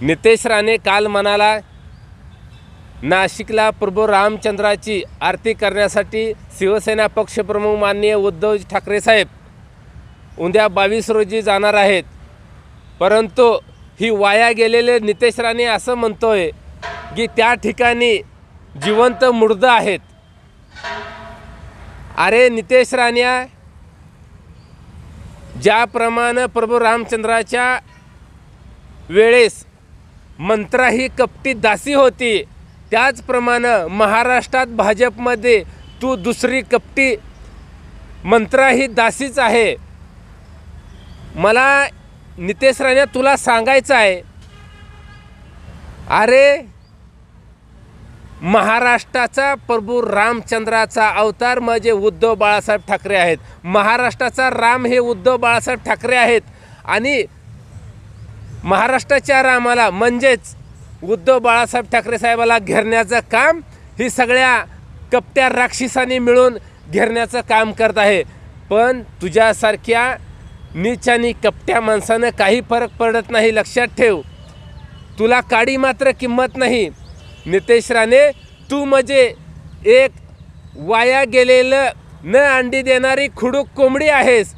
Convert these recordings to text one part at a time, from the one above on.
नितेश राणे काल म्हणाला नाशिकला प्रभू रामचंद्राची आरती करण्यासाठी शिवसेना पक्षप्रमुख माननीय उद्धव ठाकरे साहेब उद्या बावीस रोजी जाणार आहेत. परंतु ही वाया गेलेले नितेश राणे असं म्हणतोय की त्या ठिकाणी जिवंत मुर्द आहेत. अरे नितेश राण्या ज्याप्रमाणे प्रभू रामचंद्राच्या वेळेस मंत्रा ही कपटी दासी होती. त्याचप्रमाणे महाराष्ट्रात भाजपमध्ये तू दुसरी कपटी मंत्रा ही दासीच आहे. मला नितेश राणे तुला सांगायचं आहे. अरे महाराष्ट्राचा प्रभू रामचंद्राचा अवतार म्हणजे उद्धव बाळासाहेब ठाकरे आहेत. महाराष्ट्राचा राम हे उद्धव बाळासाहेब ठाकरे आहेत. आणि महाराष्ट्राच्या रामाला म्हणजेच उद्धव बाळासाहेब ठाकरे साहेबाला घेरण्याचं काम ही सगळ्या कपट्या राक्षसांनी मिळून घेरण्याचं काम करत आहे. पण तुझ्यासारख्या नीच आणि कपट्या माणसानं काही फरक पडत नाही लक्षात ठेव. तुला काडी मात्र किंमत नाही. नितेश राणे तू म्हणजे एक वाया गेलेलं न अंडी देणारी खुडूक कोंबडी आहेस.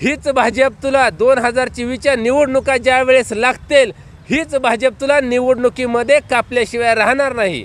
हीच भाजप तुला दोन हजार चोवीसच्या निवडणुका ज्यावेळेस लागतील हीच भाजप तुला निवडणुकीमध्ये कापल्याशिवाय राहणार नाही.